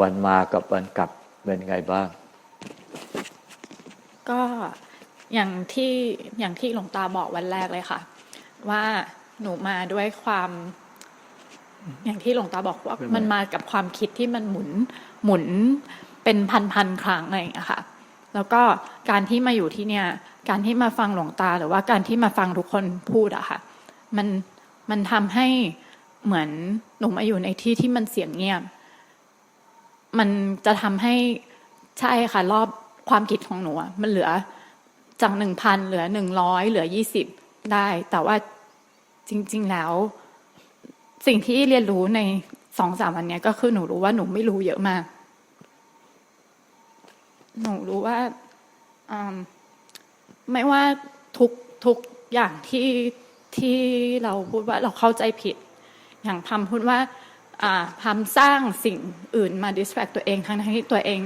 วันมากับวันกลับเป็นไงบ้าง ก็อย่างที่อย่างที่หลวงตาบอกวันแรกเลยค่ะ ว่าหนูมาด้วยความ อย่างที่หลวงตาบอกว่าเป็นไงมันมากับความคิดที่มันหมุนหมุนเป็นพันพันๆครั้งอะไรอย่างเงี้ยค่ะ แล้วก็การที่มาอยู่ที่เนี่ย การที่มาฟังหลวงตา หรือว่าการที่มาฟังทุกคนพูดอะค่ะ มันมันทำให้เหมือนหนูมาอยู่ในที่ที่มันเสียงเงียบ มันจะทำให้ใช่ค่ะ รอบความคิดของหนูมันเหลือจากหนึ่งพันเหลือหนึ่งร้อยเหลือยี่สิบได้ แต่ว่าจริง ๆแล้ว สิ่งที่เรียนรู้ในสองสามวันนี้ก็คือหนูรู้ว่าหนูไม่รู้เยอะมาก หนูรู้ว่าไม่ว่าทุกทุกอย่างที่ที่เราพูดว่าเราเข้าใจผิด อย่างพำพูดว่า อ่าพำสร้างสิ่งอื่นมา distract ตัวเองทั้งที่ตัวเอง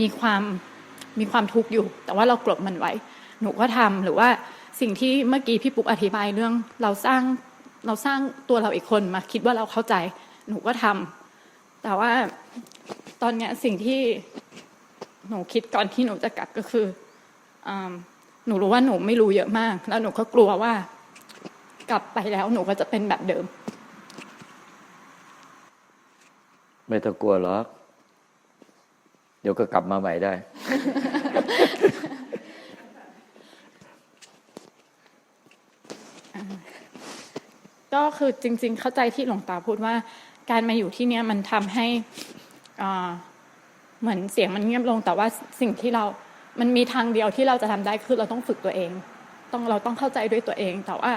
มีความมีความทุกข์อยู่ แต่ว่าเรากลบมันไว้ หนูก็ทำหรือว่าสิ่งที่เมื่อกี้พี่ปุ๊กอธิบายเรื่อง เราสร้างเราสร้างตัวเราอีกคนมาคิดว่าเราเข้าใจ หนูก็ทำแต่ว่าตอนนี้สิ่งที่หนูคิดก่อนที่หนูจะกลับก็คืออหนูรู้ว่าหนูไม่รู้เยอะมาก แล้วหนูก็กลัวว่ากลับไปแล้วหนูก็จะเป็นแบบเดิม ไม่ต้องกลัวหรอก เดี๋ยวก็กลับมาใหม่ได้ ก็คือจริง ๆ เข้าใจที่หลวงตาพูดว่า การมาอยู่ที่เนี้ยมันทำให้เหมือนเสียงมันเงียบลง แต่ว่าสิ่งที่เรา มันมีทางเดียวที่เราจะทำได้คือเราต้องฝึกตัวเอง ต้องเราต้องเข้าใจด้วยตัวเอง แต่ว่า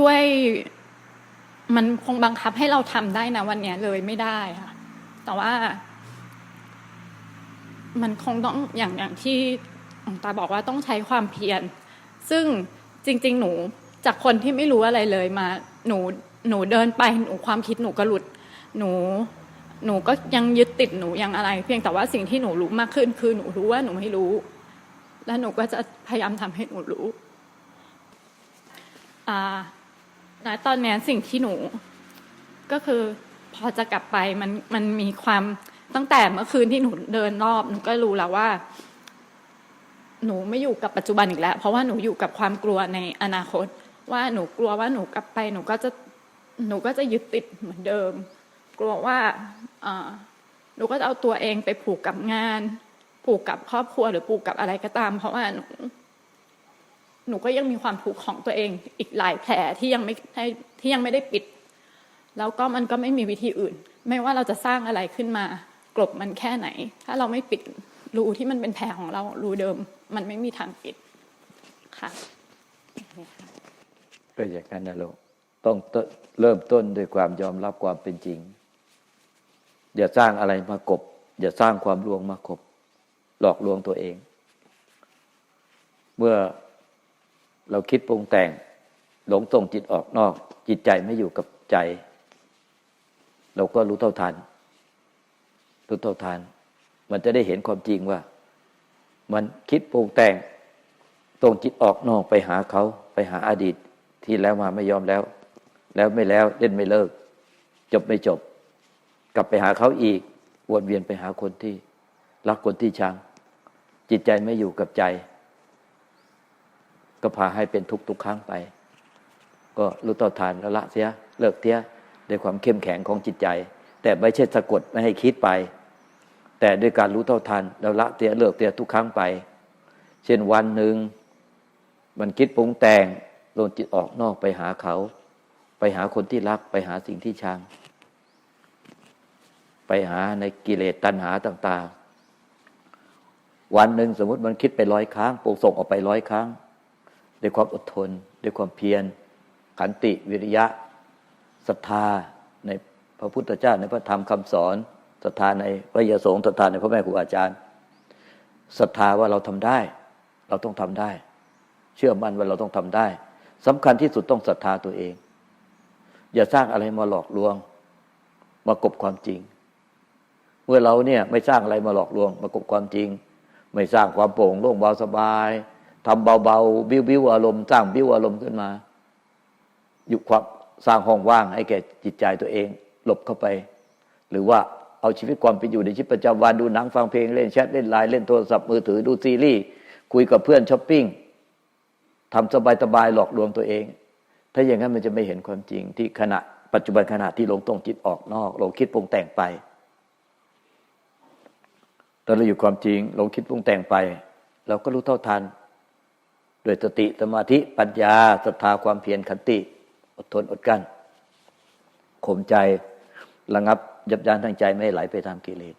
ด้วย มันคงบังคับให้เราทำได้นะวันเนี้ยเลยไม่ได้ค่ะแต่ว่า มันคงต้องอย่างอย่างที่หลวงตาบอกว่าต้องใช้ความเพียร ซึ่งจริง ๆ หนูจากคนที่ไม่รู้อะไรเลยมา หนูหนูเดินไปหนูความคิดหนูก็หลุด หนูหนูก็ยังยึดติดหนูยังอะไร เพียงแต่ว่าสิ่งที่หนูรู้มากขึ้น คือหนูรู้ว่าหนูไม่รู้ และหนูก็จะพยายามทำให้หนูรู้ อ่า ณตอนนี้สิ่งที่หนู ก็คือพอจะกลับไปมันมันมีความตั้งแต่เมื่อคืนที่หนูเดินรอบหนูก็รู้แล้วว่า หนูไม่อยู่กับปัจจุบันอีกแล้ว เพราะว่าหนูอยู่กับความกลัวในอนาคต ว่าหนูกลัวว่าหนูกลับไป หนูก็จะหนูก็จะยึดติดเหมือนเดิม กลัวว่าหนูก็จะเอาตัวเองไปผูกกับงาน ผูกกับครอบครัวหรือผูกกับอะไรก็ตาม เพราะว่าหนู หนูก็ยังมีความทุกข์ของตัวเองอีกหลายแผลที่ยังไม่ให้ที่ยังไม่ได้ปิด แล้วก็มันก็ไม่มีวิธีอื่น ไม่ว่าเราจะสร้างอะไรขึ้นมากลบมันแค่ไหน ถ้าเราไม่ปิดรูที่มันเป็นแผลของเรารูเดิม มันไม่มีทางปิดค่ะก็อย่างนั้นนะลูกต้องเริ่มต้นด้วยความยอมรับความเป็นจริง อย่าสร้างอะไรมากบ อย่าสร้างความลวงมากบ หลอกลวงตัวเอง เมื่อ เราคิดปรุงแต่ง หลงส่งจิตออกนอก จิตใจไม่อยู่กับใจ เราก็รู้เท่าทันรู้เท่าทันมันจะได้เห็นความจริงว่า มันคิดปรุงแต่งตรงจิตออกนอกไปหาเขาไปหาอดีตที่แล้วมาไม่ยอมแล้ว แล้วไม่แล้วเล่นไม่เลิก จบไม่จบ กลับไปหาเขาอีกวนเวียนไปหาคนที่ รักคนที่ชัง จิตใจไม่อยู่กับใจ ก็พาให้เป็นทุกทุกครั้งไป ก็รู้ต่อทานแล้วละเสียเลิกเสียด้วยความเข้มแข็งของจิตใจ แต่ไม่ใช่สะกดไม่ให้คิดไป แต่ด้วยการรู้เท่าทันแล้วละเสียเลิกเสียทุกครั้งไป เช่นวันหนึ่งมันคิดปรุงแต่งโดจิตออกนอกไปหาเขา ไปหาคนที่รักไปหาสิ่งที่ชัง ไปหาในกิเลสตัณหาต่าง ๆ วันหนึ่งสมมติมันคิดไปร้อยครั้งปลูกส่งออกไปร้อยครั้ง ด้วยความอดทน ด้วยความเพียร ขันติวิริยะศรัทธาในพระพุทธเจ้าในพระธรรมคำสอนศรัทธาในพระยสงฆ์ศรัทธาในพระแม่ครูอาจารย์ศรัทธาว่าเราทำได้ เราต้องทำได้ เชื่อมั่นว่าเราต้องทำได้สำคัญที่สุดต้องศรัทธาตัวเอง อย่าสร้างอะไรมาหลอกลวง มากบความจริง เมื่อเราเนี่ยไม่สร้างอะไรมาหลอกลวง มากบความจริง ไม่สร้างความโปร่งโล่งเบาสบาย ทำเบาๆบิ้วบิ้วอารมณ์สร้างบิ้วอารมณ์ขึ้นมา อยู่ความสร้างห้องว่างให้แก่จิตใจตัวเอง หลบเข้าไป หรือว่าเอาชีวิตความเป็นอยู่ในชีวิตประจำวันดูหนังฟังเพลงเล่นแชทเล่นไลน์เล่นโทรศัพท์มือถือดูซีรีส์คุยกับเพื่อนช้อปปิ้งทำสบายๆหลอกลวงตัวเอง ถ้าอย่างนั้นมันจะไม่เห็นความจริงที่ขณะปัจจุบันขณะที่หลงตรงจิตออกนอกหลงคิดปรุงแต่งไปตอนเราอยู่ความจริงหลงคิดปรุงแต่งไป เราก็รู้เท่าทัน ด้วยสติสมาธิปัญญาศรัทธาความเพียรขันติ อดทนอดกั้นข่มใจระงับ ยับยั้งทั้งใจไม่ไหลไปตามกิเลส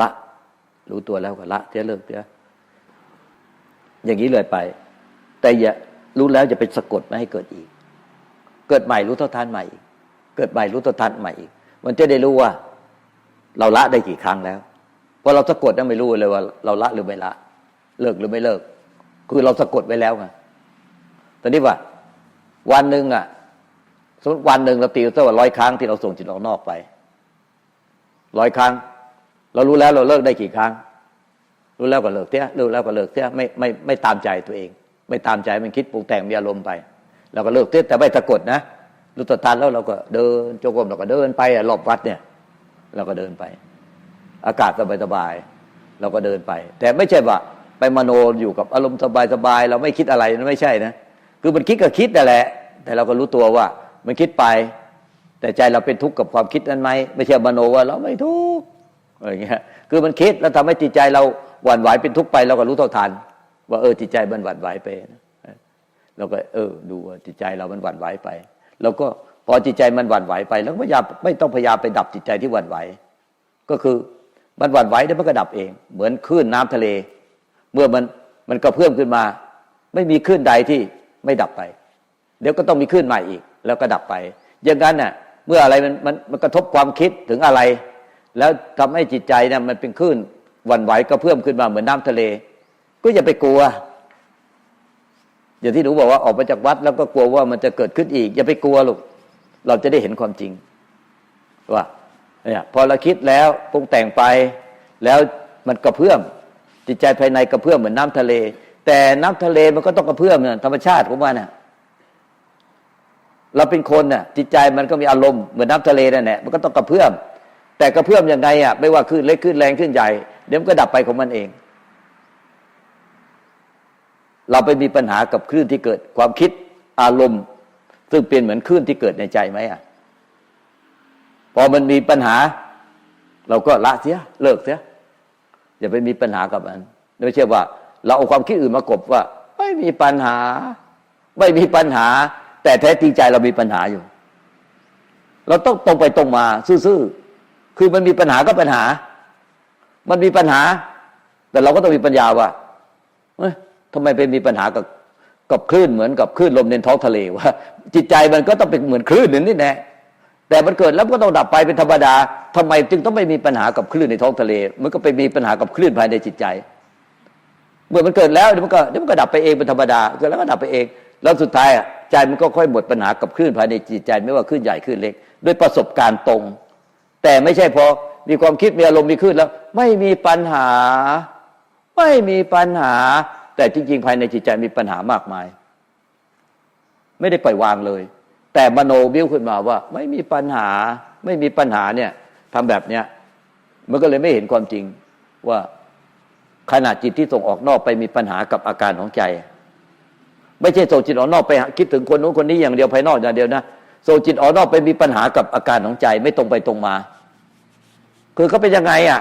ละ รู้ตัวแล้วก็ละเสียเลิกเสียอย่างนี้เลยไป แต่อย่ารู้แล้วจะไปสะกดไม่ให้เกิดอีก เกิดใหม่รู้เท่าทันใหม่อีกเกิดใหม่รู้เท่าทันใหม่อีก มันจะได้รู้ว่า เราละได้กี่ครั้งแล้วเพราะเราสะกดนั้นไม่รู้เลยว่า เราละหรือไม่ละ เลิกหรือไม่เลิก คือเราสะกดไว้แล้วไงตอนนี้ว่า วันหนึ่งอะสมมติวันหนึ่งเราตีซะว่าร้อยครั้งที่เราส่งจิตออกนอกไปร้อยครั้ง เรารู้แล้วเราเลิกได้กี่ครั้ง รู้แล้วก็เลิกเสียรู้แล้วก็เลิกเสียไม่ไม่ไม่ตามใจตัวเอง ไม่ตามใจมันคิดปรุงแต่งมีอารมณ์ไปเราก็เลิกเสียแต่ไม่สะกดนะรู้ตัวทันแล้วเราก็เดินโจกรมเราก็เดินไปรอบวัดเนี่ย เราก็เดินไป อากาศสบายสบายเราก็เดินไป แต่ไม่ใช่ว่า ไปมโนอยู่กับอารมณ์สบายสบายๆเราไม่คิดอะไรนั่นไม่ใช่นะคือมันคิดก็คิดแต่นแหละ แต่เราก็รู้ตัวว่า มันคิดไป แต่ใจเราเป็นทุกข์กับความคิดนั้นไหมไม่ใช่มโนว่าเราไม่ทุกข์อะไรเงี้ยคือมันคิดแล้วทำให้จิตใจเราหวั่นไหวเป็นทุกข์ไปเราก็รู้เท่าทันว่าเออจิตใจมันหวั่นไหวไปเราก็เออ ดูว่าจิตใจเรามันหวั่นไหวไปแล้วก็พอจิตใจมันหวั่นไหวไป แล้วพยายามไม่ต้องพยายามไปดับจิตใจที่หวั่นไหว ก็คือมันหวั่นไหวแล้วมันก็ดับเอง เหมือนคลื่นน้ำทะเล เมื่อมันมันกระเพื่มขึ้นมา ไม่มีคลื่นใดที่ไม่ดับไป เดี๋ยวก็ต้องมีคลื่นใหม่อีก แล้วก็ดับไป อย่างนั้นน่ะเมื่ออะไรมันมันมันกระทบความคิดถึงอะไร แล้วทำให้จิตใจเนี่ยมันเป็นคลื่นวันไหวกระเพื่มขึ้นมาเหมือนน้าทะเล ก็อย่าไปกลัว อย่างที่หนูบอกว่าออกมาจากวัด แล้วก็กลัวว่ามันจะเกิดขึ้นอีก อย่าไปกลัวลูกเราจะได้เห็นความจริง ว่าเนี่ยพอเราคิดแล้วปรุงแต่งไปแล้วมันกระเพื่อม จิตใจภายในกระเพื่อมเหมือนน้าทะเล แต่น้ำทะเลมันก็ต้องกระเพื่อมเนี่ยธรรมชาติของมันน่ะเราเป็นคนน่ะจิตใจมันก็มีอารมณ์เหมือนน้าทะเลนั่นแหละมันก็ต้องกระเพื่อม แต่กระเพื่อมยังไงอะไม่ว่าขึ้นเล็กขึ้นแรงขึ้นใหญ่เดี๋ยวมันก็ดับไปของมันเอง เราไปมีปัญหากับคลื่นที่เกิดความคิดอารมณ์ ซึ่งเป็นเหมือนคลื่นที่เกิดในใจไหมอะพอมันมีปัญหา เราก็ละเสียเลิกเสีย อย่าไปมีปัญหากับมันไม่ใช่ว่า เราเอาความคิดอื่นมากบว่า ไม่มีปัญหา ไม่มีปัญหา แต่แท้จริงใจเรามีปัญหาอยู่ เราต้องตรงไปตรงมาซื่อๆคือมันมีปัญหาก็ปัญหา มันมีปัญหา แต่เราก็ต้องมีปัญญาว่าเอ้ยทำไมไปมีปัญหากับกับคลื่นเหมือนกับคลื่นลมในท้องทะเลว่าจิตใจมันก็ต้องเป็นเหมือนคลื่นนึงนี่แน่ แต่มันเกิดแล้วก็ต้องดับไปเป็นธรรมดาทำไมจึงต้องไม่มีปัญหากับคลื่นในท้องทะเล มันก็ไปมีปัญหากับคลื่นภายในจิตใจ เมื่อมันเกิดแล้วเดี๋ยวมันก็เดี๋ยวมันก็ดับไปเองเป็นธรรมดาเกิดแล้วก็ดับไปเอง แล้วสุดท้ายใจมันก็ค่อยหมดปัญหากับคลื่นภายในจิตใจ ไม่ว่าคลื่นใหญ่คลื่นเล็กด้วยประสบการณ์ตรง แต่ไม่ใช่พอมีความคิดมีอารมณ์มีคลื่นแล้ว ไม่มีปัญหา ไม่มีปัญหา แต่จริง ๆ ภายในจิตใจมีปัญหามากมาย ไม่ได้ปล่อยวางเลย แต่มโนบิ้วขึ้นมาว่า ไม่มีปัญหาไม่มีปัญหาเนี่ยทำแบบเนี้ยมันก็เลยไม่เห็นความจริงว่าขณะจิตที่ส่งออกนอกไปมีปัญหากับอาการของใจ ไม่ใช่ส่งจิตออกนอกไปคิดถึงคนนู้นคนนี้อย่างเดียวภายนอกอย่างเดียวนะส่งจิตออกนอกไปมีปัญหากับอาการของใจ ไม่ตรงไปตรงมา คือเขาเป็นยังไงอะ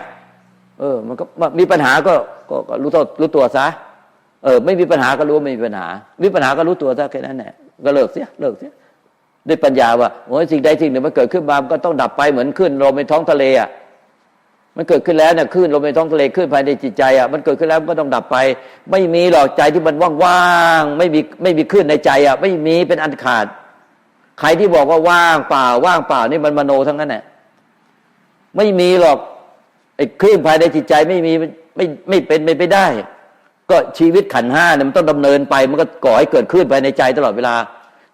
เออ มันก็มีปัญหาก็ก็ก็รู้ตัวรู้ตัวซะเออ ไม่มีปัญหาก็รู้ว่าไม่มีปัญหามีปัญหาก็รู้ตัวซะแค่นั้นแหละก็เลิกเสียเลิกเสีย ด้วยปัญญาว่าโอ้ยสิ่งใดสิ่งหนึ่งมันเกิดขึ้นมามันก็ต้องดับไปเหมือนขึ้นลมในท้องทะเลอะมันเกิดขึ้นแล้วเนี่ยขึ้นลมในท้องทะเลขึ้นภายในจิตใจอะมันเกิดขึ้นแล้วมันก็ต้องดับไป ไม่มีหรอกใจที่มันว่างๆไม่มีไม่มีขึ้นในใจอะไม่มีเป็นอันขาด ใครที่บอกว่าว่างเปล่าว่างเปล่านี่มันมโนทั้งนั้นแหละไม่มีหรอกไอ้คลื่นภายในจิตใจไม่มีไม่ไม่เป็นไม่ไปได้ ก็ชีวิตขันห้าเนี่ยมันต้องดำเนินไป มันก็ก่อให้เกิดคลื่นภายในใจตลอดเวลา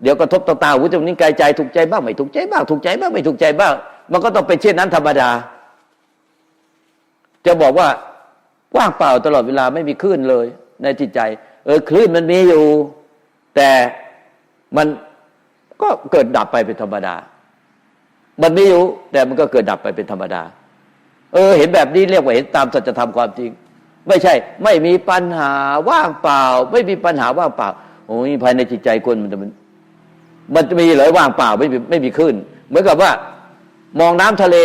เดี๋ยวกระทบต่อตาหูจมูกนิ้วกายใจถูกใจบ้างไม่ถูกใจบ้างถูกใจบ้างไม่ถูกใจบ้างมันก็ต้องเป็นเช่นนั้นธรรมดา จะบอกว่าว่างเปล่าตลอดเวลาไม่มีคลื่นเลย ในจิตใจ เออคลื่นมันมีอยู่ แต่มันก็เกิดดับไปเป็นธรรมดา มันมีอยู่ แต่มันก็เกิดดับไปเป็นธรรมดา เออ เห็นแบบนี้เรียกว่าเห็นตามสัจธรรมความจริง ไม่ใช่ ไม่มีปัญหาว่างเปล่า ไม่มีปัญหาว่างเปล่าโอ้ยภายในจิตใจคนมันจะ มันจะมีเหรอว่างเปล่าไม่มีไม่มีคลื่นเหมือนกับว่า มองน้ำทะเล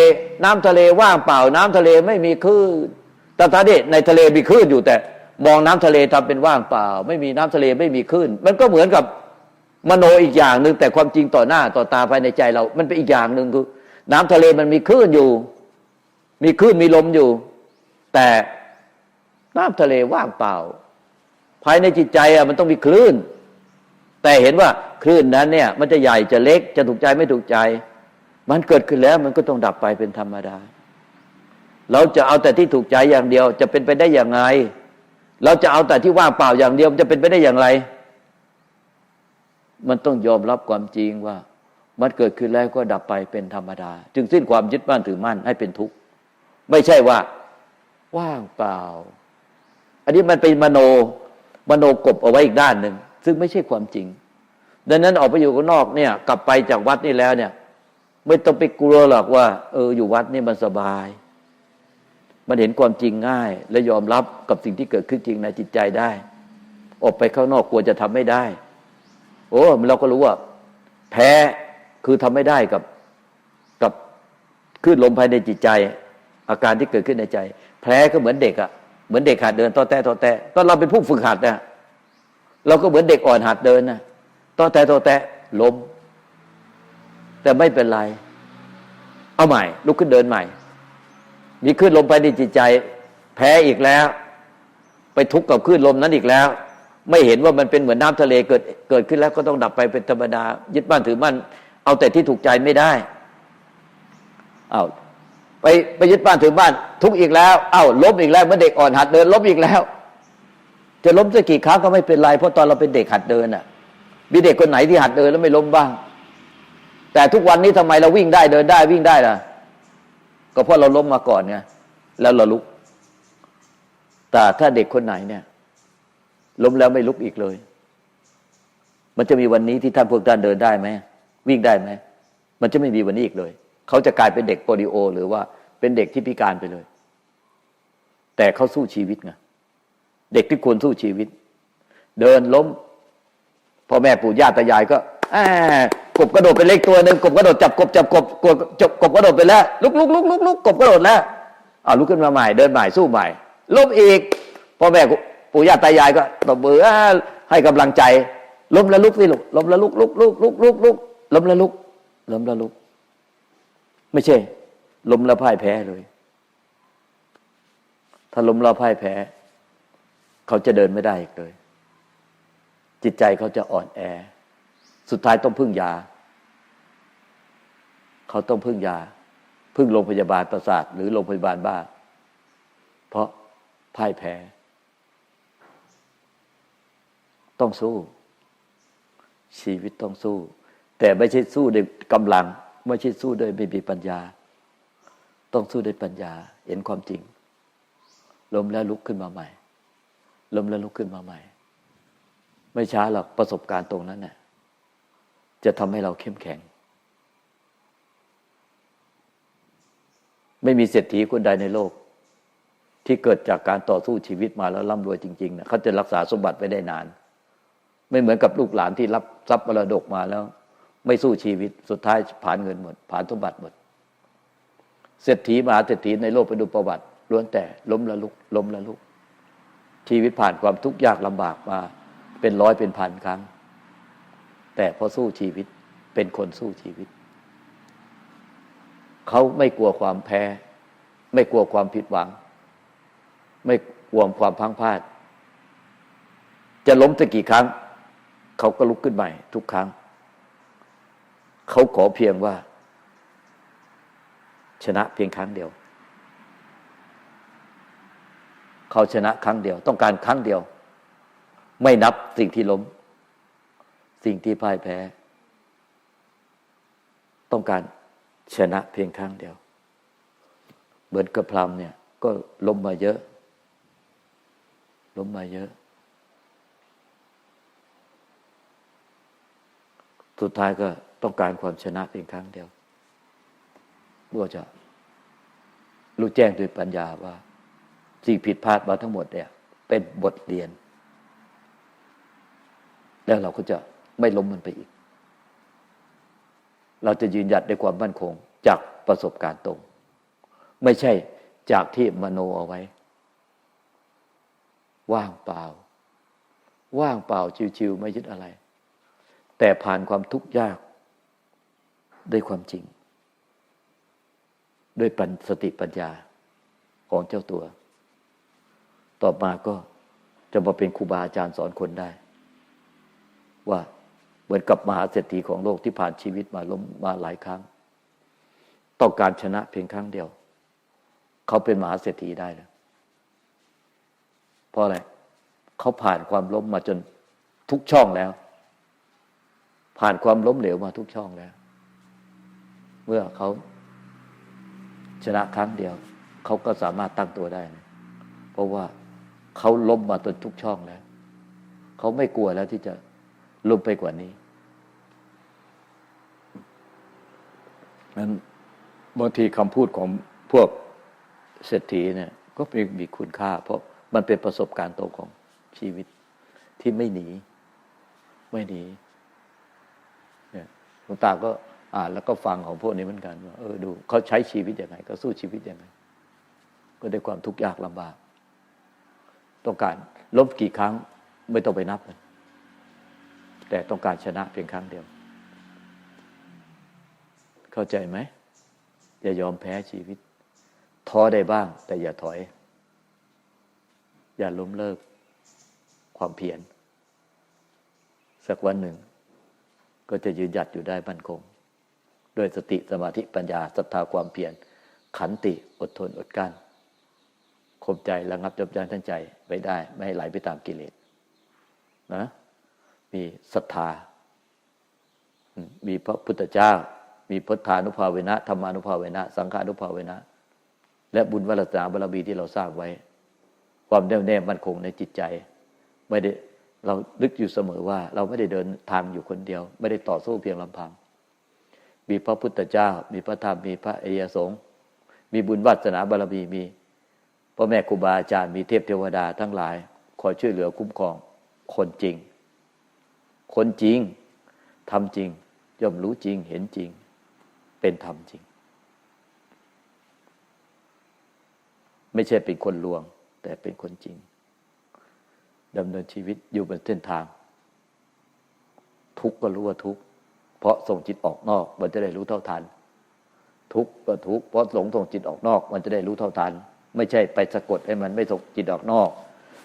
น้ำทะเลว่างเปล่า น้ำทะเลไม่มีคลื่นแต่ตอนนี้ในทะเลมีคลื่นอยู่แต่ มองน้ำทะเลทำเป็นว่างเปล่า ไม่มีน้ำทะเลไม่มีคลื่นมันก็เหมือนกับมโนอีกอย่างหนึ่งแต่ความจริงต่อหน้าต่อตาภายในใจเรา มันเป็นอีกอย่างหนึ่งคือ น้ำทะเลมันมีคลื่นอยู่ มีคลื่นมีลมอยู่ แต่น้ำทะเลว่างเปล่า ภายในจิตใจอะมันต้องมีคลื่น แต่เห็นว่าคลื่นนั้นเนี่ย มันจะใหญ่จะเล็กจะถูกใจไม่ถูกใจ มันเกิดขึ้นแล้วมันก็ต้องดับไปเป็นธรรมดา เราจะเอาแต่ที่ถูกใจอย่างเดียว จะเป็นไปได้อย่างไรเราจะเอาแต่ที่ว่างเปล่าอย่างเดียวจะเป็นไปได้อย่างไร มันต้องยอมรับความจริงว่า มันเกิดขึ้นแล้วก็ดับไปเป็นธรรมดา จึงสิ้นความยึดมั่นถือมั่นให้เป็นทุกข์ไม่ใช่ว่า ว่างเปล่า อันนี้มันเป็นมโนมโนกบเอาไว้อีกด้านหนึ่ง ซึ่งไม่ใช่ความจริง ดังนั้นออกไปอยู่ข้างนอกเนี่ย กลับไปจากวัดนี่แล้วเนี่ย ไม่ต้องไปกลัวหรอกว่า เอออยู่วัดนี่มันสบาย มันเห็นความจริงง่าย และยอมรับกับสิ่งที่เกิดขึ้นจริงในจิตใจได้ ออกไปข้างนอกกลัวจะทำไม่ได้ โอ้เราก็รู้ว่า แพ้คือทำไม่ได้กับกับขึ้นลมภายในจิตใจ อาการที่เกิดขึ้นในใจ แพ้ก็เหมือนเด็กอะเหมือนเด็กหัดเดินต่อแต่ต่อแต่ตอนเราเป็นผู้ฝึกหัดนะ เราก็เหมือนเด็กอ่อนหัดเดินนะต่อแต่ต่อแต่ล้ม แต่ไม่เป็นไร เอาใหม่ ลุกขึ้นเดินใหม่ มีขึ้นลมภายในจิตใจ แพ้อีกแล้ว ไปทุกข์กับขึ้นลมนั้นอีกแล้ว ไม่เห็นว่ามันเป็นเหมือนน้ำทะเลเกิดเกิดขึ้นแล้วก็ต้องดับไปเป็นธรรมดา ยึดมั่นถือมั่นเอาแต่ที่ถูกใจไม่ได้เอาไปไปยึดบ้านถือบ้าน ทุกข์อีกแล้ว เอ้าล้มอีกแล้วเมื่อเด็กอ่อนหัดเดินล้มอีกแล้ว จะล้มสักกี่ครั้งก็ไม่เป็นไร เพราะตอนเราเป็นเด็กหัดเดินอะมีเด็กคนไหนที่หัดเดินแล้วไม่ล้มบ้าง แต่ทุกวันนี้ทำไมเราวิ่งได้เดินได้วิ่งได้ล่ะ ก็เพราะเราล้มมาก่อนไงแล้วเราลุก แต่ถ้าเด็กคนไหนเนี่ย ล้มแล้วไม่ลุกอีกเลย มันจะมีวันนี้ที่ท่านพวกท่านเดินได้ไหมวิ่งได้ไหมมันจะไม่มีวันนี้อีกเลย เขาจะกลายเป็นเด็กโปลิโอ หรือว่าเป็นเด็กที่พิการไปเลย แต่เขาสู้ชีวิตไง เด็กที่ควรสู้ชีวิต เดินล้มพ่อแม่ปู่ย่าตายายก็อกบกระโดดไปเล็กตัวหนึ่งกบกระโดดจับกบจับกบกบจับกบกระโดดไปแล้วลุกลุกลุกลุกลุกกบกระโดดแล้วอ่าลุกขึ้นมาใหม่เดินใหม่สู้ใหม่ล้มอีกพ่อแม่ปู่ย่าตายายก็ตบมือให้กำลังใจล้มแล้วลุกสิลูกล้มแล้วลุกลุกลุกลุกลุกลุกล้มแล้วลุกล้มแล้วลุก ไม่ใช่ล้มแล้วพ่ายแพ้เลย ถ้าล้มแล้วพ่ายแพ้ เขาจะเดินไม่ได้อีกเลย จิตใจเขาจะอ่อนแอ สุดท้ายต้องพึ่งยา เขาต้องพึ่งยา พึ่งโรงพยาบาลประสาท หรือโรงพยาบาลบ้า เพราะพ่ายแพ้ ต้องสู้ ชีวิตต้องสู้ แต่ไม่ใช่สู้ด้วยกำลัง ไม่ใช่สู้ด้วยไม่มีปัญญา ต้องสู้ด้วยปัญญา เห็นความจริงล้มแล้วลุกขึ้นมาใหม่ ล้มแล้วลุกขึ้นมาใหม่ ไม่ช้าหรอกประสบการณ์ตรงนั้นน่ะจะทำให้เราเข้มแข็ง ไม่มีเศรษฐีคนใดในโลก ที่เกิดจากการต่อสู้ชีวิตมาแล้วร่ำรวยจริงๆนะเขาจะรักษาสมบัติไว้ได้นาน ไม่เหมือนกับลูกหลานที่รับทรัพย์มรดกมาแล้ว ไม่สู้ชีวิตสุดท้ายผ่านเงินหมด ผ่านสมบัติหมดเศรษฐีมหาเศรษฐีในโลกไปดูประวัติล้วนแต่ล้มละลุกล้มละลุก ชีวิตผ่านความทุกข์ยากลำบากมา เป็นร้อยเป็นพันครั้ง แต่พอสู้ชีวิตเป็นคนสู้ชีวิต เขาไม่กลัวความแพ้ ไม่กลัวความผิดหวัง ไม่กลัวความพังพลาด จะล้มสักกี่ครั้ง เขาก็ลุกขึ้นใหม่ ทุกครั้ง เขาขอเพียงว่า ชนะเพียงครั้งเดียว เขาชนะครั้งเดียว ต้องการครั้งเดียว ไม่นับสิ่งที่ล้ม สิ่งที่พ่ายแพ้ ต้องการชนะเพียงครั้งเดียวเบิร์ดกระพรำเนี่ย ก็ล้มมาเยอะ ล้มมาเยอะ สุดท้ายก็ต้องการความชนะเพียงครั้งเดียวก็จะรู้แจ้งด้วยปัญญาว่า สิ่งผิดพลาดมาทั้งหมดเนี่ย เป็นบทเรียน แล้วเราก็จะไม่ล้มมันไปอีก เราจะยืนหยัดในความมั่นคงจากประสบการณ์ตรง ไม่ใช่จากที่มโนเอาไว้ ว่างเปล่า ว่างเปล่าชิวๆไม่ยึดอะไร แต่ผ่านความทุกข์ยากด้วยความจริง ด้วยปัญสติปัญญาของเจ้าตัว ต่อมาก็จะมาเป็นครูบาอาจารย์สอนคนได้ ว่าเหมือนกับมหาเศรษฐีของโลกที่ผ่านชีวิตมาล้มมาหลายครั้ง ต้องการชนะเพียงครั้งเดียว เขาเป็นมหาเศรษฐีได้แล้วเพราะอะไรเขาผ่านความล้มมาจนทุกช่องแล้ว ผ่านความล้มเหลวมาทุกช่องแล้ว เมื่อเขาชนะครั้งเดียว เขาก็สามารถตั้งตัวได้นะเพราะว่า เขาล้มมาจนทุกช่องแล้ว เขาไม่กลัวแล้วที่จะล้มไปกว่านี้นั้นบางทีคำพูดของพวกเศรษฐีเนี่ย ก็มีมีคุณค่า เพราะมันเป็นประสบการณ์ตรงของชีวิตที่ไม่หนี ไม่หนีเนี่ยหลวงตาก็อ่านแล้วก็ฟังของพวกนี้เหมือนกันว่าเออดูเขาใช้ชีวิตยังไงเขาสู้ชีวิตยังไง ก็ด้วยความทุกข์ยากลำบาก ต้องการลบกี่ครั้งไม่ต้องไปนับเลยแต่ต้องการชนะเพียงครั้งเดียว เข้าใจไหม อย่ายอมแพ้ชีวิต ท้อได้บ้าง แต่อย่าถอย อย่าล้มเลิก ความเพียรสักวันหนึ่ง ก็จะยืนหยัดอยู่ได้มั่นคง ด้วยสติสมาธิปัญญาศรัทธาความเพียรขันติอดทนอดกลั้น ข่มใจระงับจบยั้งทั้งใจไว้ได้ ไม่ให้ไหลไปตามกิเลสนะมีศรัทธา มีพระพุทธเจ้า มีพุทธานุภาเวนะธรรมานุภาเวนะ สังขานุภาเวนะ และบุญวาสนาบารมีที่เราสร้างไว้ ความแน่วแน่มั่นคงในจิตใจ ไม่ได้เราลึกอยู่เสมอว่า เราไม่ได้เดินทางอยู่คนเดียว ไม่ได้ต่อสู้เพียงลำพัง มีพระพุทธเจ้า มีพระธรรมมีพระอริยสงฆ์มีบุญวาสนาบารมีมี พ่อแม่ครูบาอาจารย์มีเทพเทวดาทั้งหลาย คอยช่วยเหลือคุ้มครอง คนจริง คนจริงทำจริง ย่อมรู้จริงเห็นจริง เป็นธรรมจริง ไม่ใช่เป็นคนลวง แต่เป็นคนจริงดำเนินชีวิตอยู่บนเส้นทาง ทุกก็รู้ว่าทุกเพราะส่งจิตออกนอก มันจะได้รู้เท่าทัน ทุกก็ทุกเพราะหลงส่งจิตออกนอก มันจะได้รู้เท่าทัน ไม่ใช่ไปสะกดให้มันไม่ส่งจิตออกนอก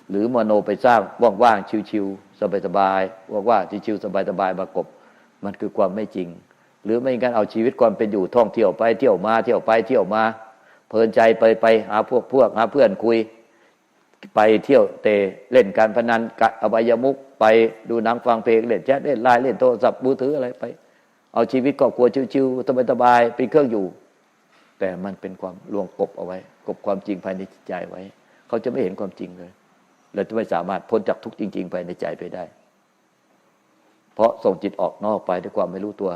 หรือมโนไปสร้างว่างๆชิวๆสบายๆว่างๆชิวๆสบายๆมากบ มันคือความไม่จริง หรือไม่งั้นเอาชีวิตความเป็นอยู่ท่องเที่ยวไปเที่ยวมาเที่ยวไปเที่ยวมา เพลินใจไปไปหาพวกพวกหาเพื่อนคุย ไปเที่ยวเตะเล่นการพนันกะอบายมุกไปดูหนังฟังเพลงเล่นแชทเล่นไลน์เล่นโทรศัพท์มือถืออะไรไป เอาชีวิตครอบครัวชิวๆสบายๆเป็นเครื่องอยู่ แต่มันเป็นความลวงกบเอาไว้ กบความจริงภายในจิตใจไว้ เขาจะไม่เห็นความจริงเลยเราจะไม่สามารถพ้นจากทุกจริง ๆ ภายในใจไปได้ เพราะส่งจิตออกนอกไปด้วยความไม่รู้ตัว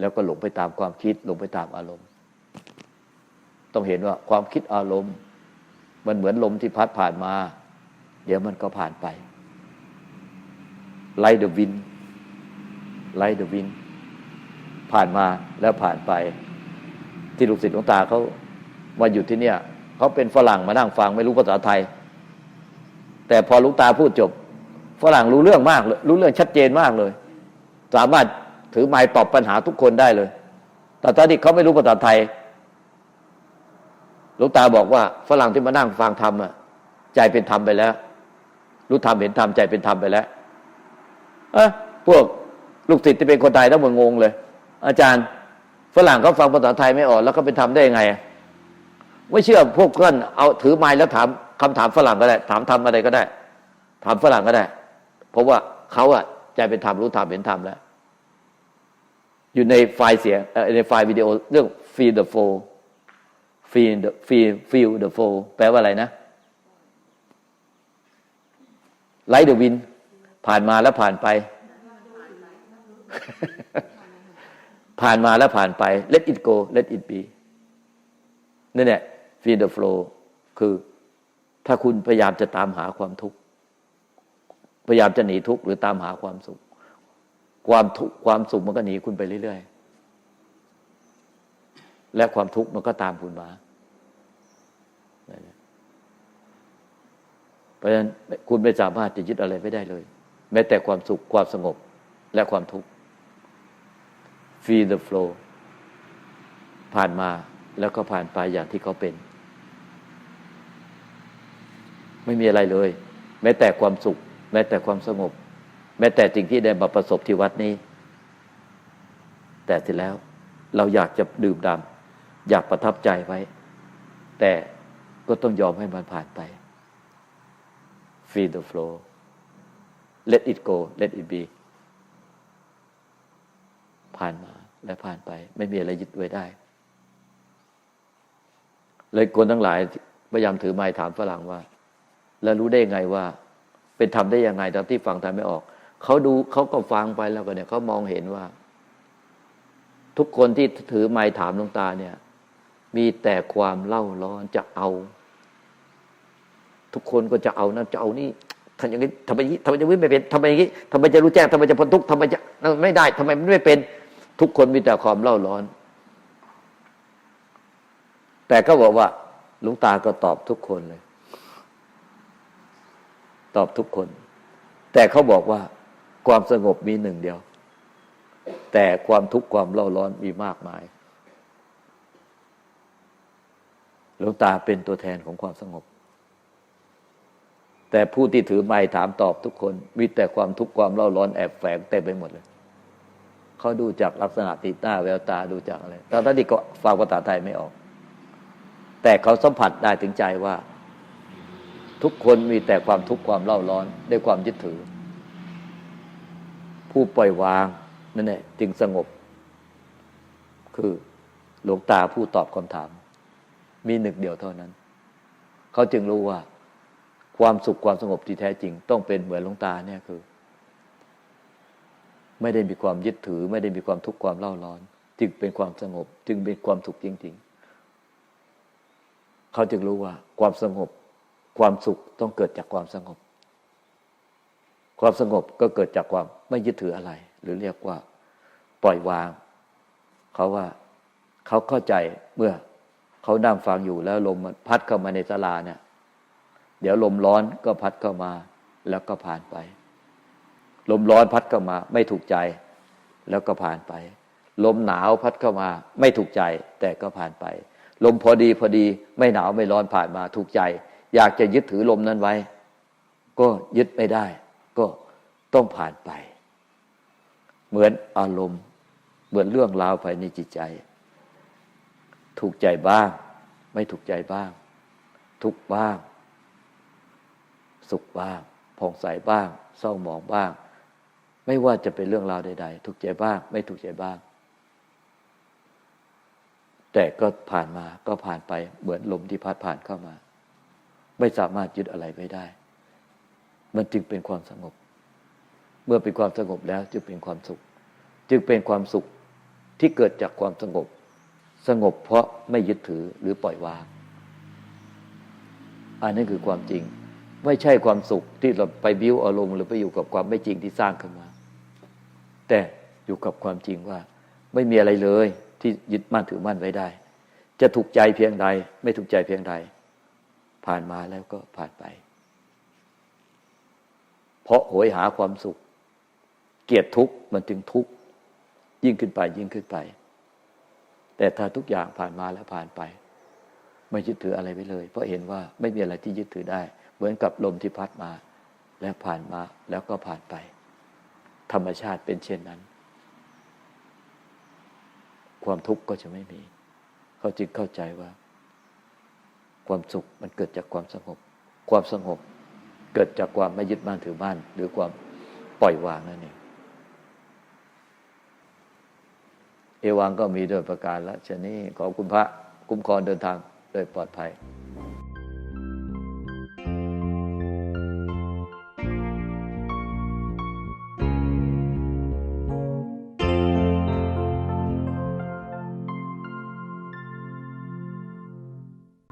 แล้วก็หลงไปตามความคิดหลงไปตามอารมณ์ ต้องเห็นว่าความคิดอารมณ์ มันเหมือนลมที่พัดผ่านมา เดี๋ยวมันก็ผ่านไปไล่เดอะวินไล่เดอะวินผ่านมาแล้วผ่านไป ที่ลูกศิษย์หลวงตาเขามาอยู่ที่เนี่ยเขาเป็นฝรั่งมานั่งฟังไม่รู้ภาษาไทย แต่พอลุงตาพูดจบ ฝรั่งรู้เรื่องมากเลยรู้เรื่องชัดเจนมากเลย สามารถถือไม้ตอบปัญหาทุกคนได้เลย แต่ตอนที่เขาไม่รู้ภาษาไทยลวงตาบอกว่า ฝรั่งที่มานั่งฟังธรรมอะใจเป็นธรรมไปแล้ว รู้ธรรมเห็นธรรมใจเป็นธรรมไปแล้วเอะพวกลูกศิษย์ที่เป็นคนไทยทั้งหมดงงเลย อาจารย์ ฝรั่งเขาฟังภาษาไทยไม่ออก แล้วก็เป็นธรรมได้ยังไง ไม่เชื่อพวกเพื่อนเอาถือไม้แล้วถามคำถามฝรั่งก็ได้ ถามธรรมอะไรก็ได้ ถามฝรั่งก็ได้ เพราะว่าเขาอะใจเป็นธรรมรู้ธรรมเห็นธรรมแล้ว อยู่ในไฟล์เสียงในไฟล์วิดีโอเรื่อง feel the flow feel the feel feel the flow แปลว่าอะไรนะ light the wind ผ่านมาแล้วผ่านไป ผ่านมาแล้วผ่านไป let it go let it be นั่นแหละ feel the flow คือถ้าคุณพยายามจะตามหาความทุกข์พยายามจะหนีทุกข์หรือตามหาความสุข ความทุกข์ความสุขมันก็หนีคุณไปเรื่อย ๆ และความทุกข์มันก็ตามคุณมาเพราะฉะนั้นคุณไม่สามารถจะยึดอะไรไม่ได้เลย แม้แต่ความสุขความสงบและความทุกข์ feel the flow ผ่านมาแล้วก็ผ่านไปอย่างที่เขาเป็น ไม่มีอะไรเลย แม้แต่ความสุข แม้แต่ความสงบ แม้แต่สิ่งที่ได้มาประสบที่วัดนี้ แต่เสร็จแล้วเราอยากจะดื่มดำอยากประทับใจไว้ แต่ก็ต้องยอมให้มันผ่านไป feel the flow let it go let it be ผ่านมา และผ่านไป ไม่มีอะไรยึดไว้ได้ เลยคนทั้งหลายพยายามถือไม้ถามฝรั่งว่า แล้วรู้ได้ไงว่า เป็นทำได้ยังไงตอนที่ฟังทำไม่ออกเขาดูเขาก็ฟังไปแล้วก็เนี่ยเขามองเห็นว่า ทุกคนที่ถือไม้ถามลงตาเนี่ย มีแต่ความเล่าร้อนจะเอา ทุกคนก็จะเอานะจะเอานี่ทำอย่างนี้ทำไมอย่างนี้ทำไมจะไม่เป็นทำไมอย่างนี้ทำไมจะรู้แจ้งทำไมจะพ้นทุกข์ทำไมจะไม่ได้ทำไมมันไม่เป็น ทุกคนมีแต่ความเล่าร้อน แต่ก็บอกว่าหลวงตาก็ตอบทุกคนเลย ตอบทุกคน แต่เขาบอกว่าความสงบมีหนึ่งเดียว แต่ความทุกข์ความเล่าร้อนมีมากมายหลวงตาเป็นตัวแทนของความสงบ แต่ผู้ที่ถือไม้ถามตอบทุกคน มีแต่ความทุกข์ความเล่าร้อนแอบแฝงเต็มไปหมดเลย เขาดูจากลักษณะติหน้าแววตาดูจากอะไรตอนนั้นที่ก็ฟังภาษาไทยไม่ออก แต่เขาสัมผัสได้ถึงใจว่า ทุกคนมีแต่ความทุกข์ความเล่าร้อนด้วยความยึดถือ ผู้ปล่อยวางนั่นแหละจึงสงบ คือหลวงตาผู้ตอบคำถาม มีหนึ่งเดียวเท่านั้น เขาจึงรู้ว่า ความสุขความสงบที่แท้จริง ต้องเป็นเหมือนหลวงตาเนี่ยคือ ไม่ได้มีความยึดถือ ไม่ได้มีความทุกข์ความเล่าร้อน จึงเป็นความสงบ จึงเป็นความสุขจริง ๆ เขาจึงรู้ว่า ความสงบ ความสุขต้องเกิดจากความสงบ ความสงบก็เกิดจากความไม่ยึดถืออะไร หรือเรียกว่า ปล่อยวาง เขาว่าเขาเข้าใจเมื่อเขานั่งฟังอยู่แล้วลมพัดเข้ามาในศาลาเนี่ย เดี๋ยวลมร้อนก็พัดเข้ามาแล้วก็ผ่านไป ลมร้อนพัดเข้ามา ไม่ถูกใจ แล้วก็ผ่านไป ลมหนาวพัดเข้ามา ไม่ถูกใจ แต่ก็ผ่านไป ลมพอดีพอดี ไม่หนาวไม่ร้อนผ่านมา ถูกใจ อยากจะยึดถือลมนั้นไว้ ก็ยึดไม่ได้ ก็ต้องผ่านไป เหมือนอารมณ์ เหมือนเรื่องราวภายในจิตใจ ถูกใจบ้าง ไม่ถูกใจบ้าง ทุกบ้าง สุขบ้างผ่องใสบ้าง เศร้าหมองบ้าง ไม่ว่าจะเป็นเรื่องราวใด ๆ ถูกใจบ้าง ไม่ถูกใจบ้าง แต่ก็ผ่านมาก็ผ่านไปเหมือนลมที่พัดผ่านเข้ามา ไม่สามารถยึดอะไรไว้ได้ มันจึงเป็นความสงบ เมื่อเป็นความสงบแล้วจึงเป็นความสุข จึงเป็นความสุขที่เกิดจากความสงบ สงบเพราะไม่ยึดถือหรือปล่อยวาง อันนั้นคือความจริง ไม่ใช่ความสุขที่เราไปบิ้วอารมณ์หรือไปอยู่กับความไม่จริงที่สร้างขึ้นมา แต่อยู่กับความจริงว่า ไม่มีอะไรเลย ที่ยึดมั่นถือมั่นไว้ได้ จะถูกใจเพียงใด ไม่ถูกใจเพียงใด ผ่านมาแล้วก็ผ่านไป เพราะโหยหาความสุข เกลียดทุกข์มันจึงทุกข์ยิ่งขึ้นไปยิ่งขึ้นไป แต่ถ้าทุกอย่างผ่านมาแล้วผ่านไป ไม่ยึดถืออะไรไว้เลย เพราะเห็นว่าไม่มีอะไรที่ยึดถือได้ เหมือนกับลมที่พัดมา และผ่านมาแล้วก็ผ่านไป รรมชาติเป็นเช่นนั้น ความทุกข์ก็จะไม่มี เขาจึงเข้าใจว่า ความสุขมันเกิดจากความสงบ ความสงบเกิดจากความไม่ยึดมั่นถือมั่นหรือความปล่อยวางนั่นเองเอวังก็มีโดยประการละชนี้ขอคุณพระคุ้มครองเดินทางโดยปลอดภัย